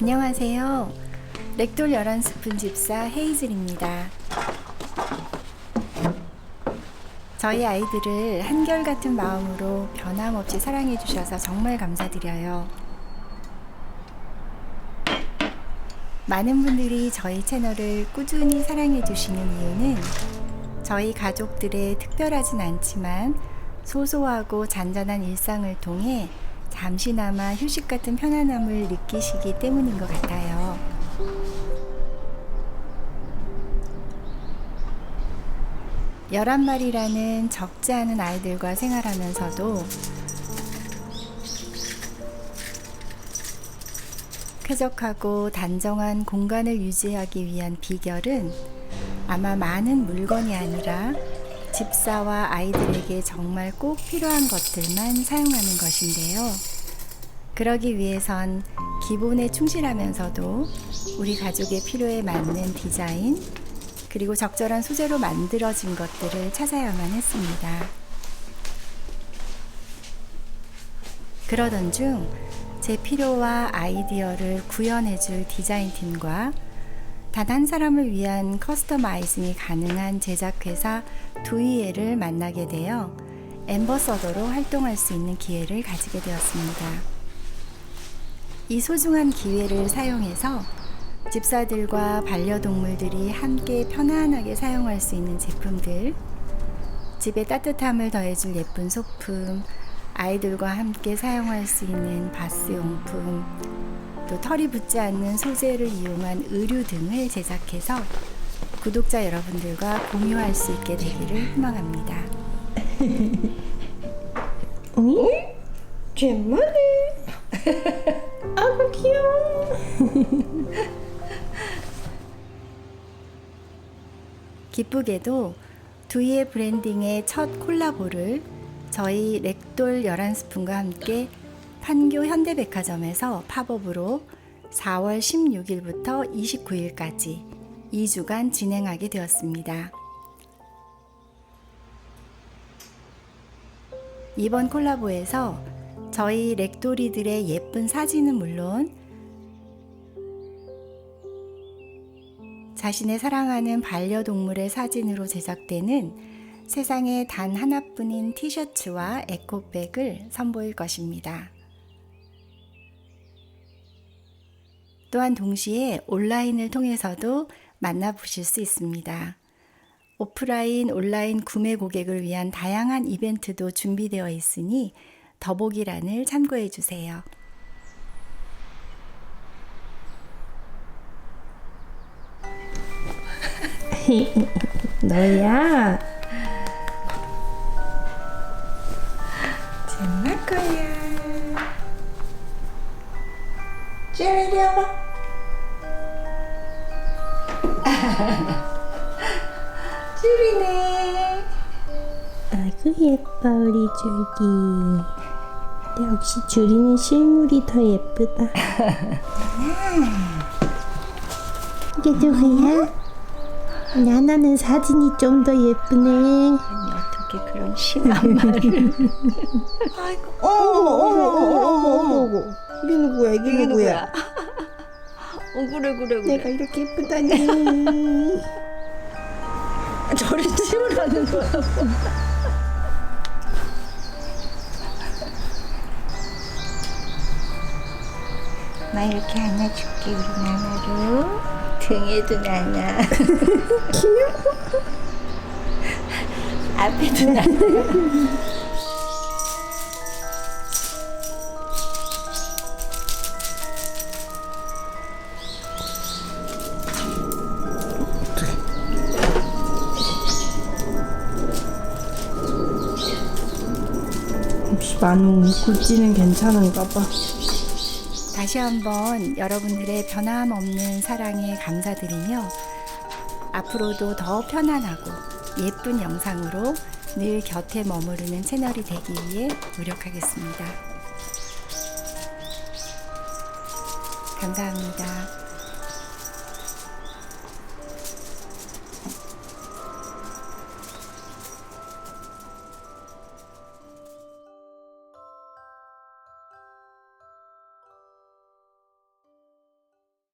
안녕하세요. 렉돌 11스푼 집사 헤이즐입니다. 저희 아이들을 한결같은 마음으로 변함없이 사랑해 주셔서 정말 감사드려요. 많은 분들이 저희 채널을 꾸준히 사랑해 주시는 이유는 저희 가족들의 특별하진 않지만 소소하고 잔잔한 일상을 통해 잠시나마 휴식 같은 편안함을 느끼시기 때문인 것 같아요. 열한 마리라는 적지 않은 아이들과 생활하면서도 쾌적하고 단정한 공간을 유지하기 위한 비결은 아마 많은 물건이 아니라 집사와 아이들에게 정말 꼭 필요한 것들만 사용하는 것인데요. 그러기 위해선 기본에 충실하면서도 우리 가족의 필요에 맞는 디자인, 그리고 적절한 소재로 만들어진 것들을 찾아야만 했습니다. 그러던 중 제 필요와 아이디어를 구현해줄 디자인팀과 단 한 사람을 위한 커스터마이징이 가능한 제작회사 두이에를 만나게 되어 엠버서더로 활동할 수 있는 기회를 가지게 되었습니다. 이 소중한 기회를 사용해서 집사들과 반려동물들이 함께 편안하게 사용할 수 있는 제품들, 집에 따뜻함을 더해줄 예쁜 소품, 아이들과 함께 사용할 수 있는 바스 용품, 또 털이 붙지 않는 소재를 이용한 의류 등을 제작해서 구독자 여러분들과 공유할 수 있게 되기를 희망합니다. 응? 잼만해. 아구 귀여워. 기쁘게도 두이의 브랜딩의 첫 콜라보를 저희 렉돌 11스푼과 함께 판교 현대백화점에서 팝업으로 4월 16일부터 29일까지 2주간 진행하게 되었습니다. 이번 콜라보에서 저희 렉돌이들의 예쁜 사진은 물론 자신의 사랑하는 반려동물의 사진으로 제작되는 세상에 단 하나뿐인 티셔츠와 에코백을 선보일 것입니다. 또한 동시에 온라인을 통해서도 만나보실 수 있습니다. 오프라인, 온라인 구매 고객을 위한 다양한 이벤트도 준비되어 있으니 더보기란을 참고해 주세요. 너야. 잼말 거야. 잼 이리 와봐. 줄이네. 아이고 예뻐 우리 줄기. 역시 줄이는 실물이 더 예쁘다. 이게 누구야? 나나는 사진이 좀 더 예쁘네. 아니 어떻게 그런 심한 말을 아이고, 어머, 어머, 어머, 어머, 어머. 이게 누구야? 이게, 누구야? 어 그래 그래 내가 이렇게 예쁘다니. 저를 치우라는 거야 나 이렇게 안아줄게 우리 나나로 등에도 나나 귀여워. 앞에도 나나 만우 굴지는 괜찮은가 봐. 다시 한번 여러분들의 변함없는 사랑에 감사드리며 앞으로도 더 편안하고 예쁜 영상으로 늘 곁에 머무르는 채널이 되기 위해 노력하겠습니다. 감사합니다.